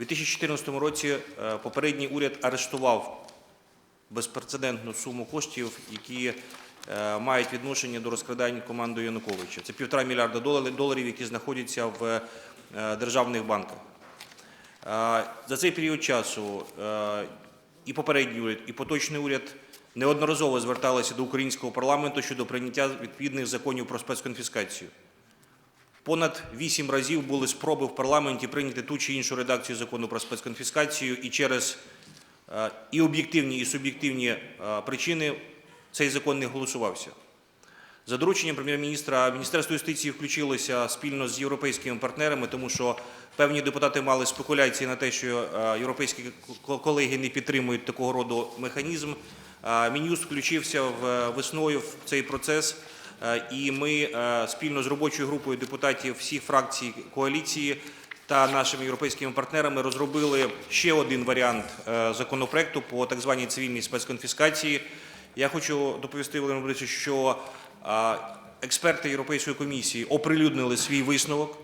У 2014 році е, попередній уряд арештував безпрецедентну суму коштів, які е, мають відношення до розкрадань командою Януковича. Це півтора мільярда доларів- які знаходяться в е, державних банках. За цей період часу і попередній уряд, і поточний уряд неодноразово зверталися до українського парламенту щодо прийняття відповідних законів про спецконфіскацію. Понад вісім разів були спроби в парламенті прийняти ту чи іншу редакцію закону про спецконфіскацію, і через е, і об'єктивні, і суб'єктивні е, причини цей закон не голосувався. За дорученням прем'єр-міністра Міністерство юстиції включилося спільно з європейськими партнерами, тому що певні депутати мали спекуляції на те, що е, європейські колеги не підтримують такого роду механізм. Мін'юст включився в весною в цей процес, і ми е, спільно з робочою групою депутатів всіх фракцій коаліції та нашими європейськими партнерами розробили ще один варіант е, законопроекту по так званій цивільній спецконфіскації. Я хочу доповісти Володимиру Борисовичу, що експерти Європейської комісії оприлюднили свій висновок,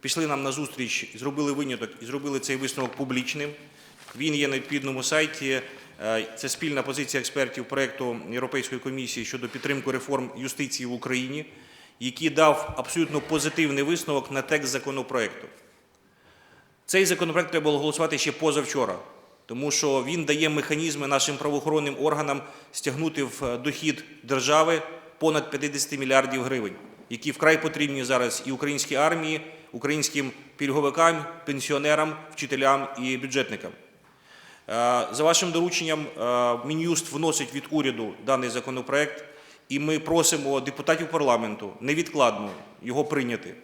пішли нам на зустріч, зробили виняток і зробили цей висновок публічним. Він є на відповідному сайті. Е, Це спільна позиція експертів проекту Європейської комісії щодо підтримки реформ юстиції в Україні, який дав абсолютно позитивний висновок на текст законопроекту. Цей законопроект треба було голосувати ще позавчора, тому що він дає механізми нашим правоохоронним органам стягнути в е, дохід держави понад 50 мільярдів гривень, які вкрай потрібні зараз і українській армії, українським пільговикам, пенсіонерам, вчителям і бюджетникам. Е, За вашим дорученням, е, Мін'юст вносить від уряду даний законопроект, і ми просимо депутатів парламенту невідкладно його прийняти.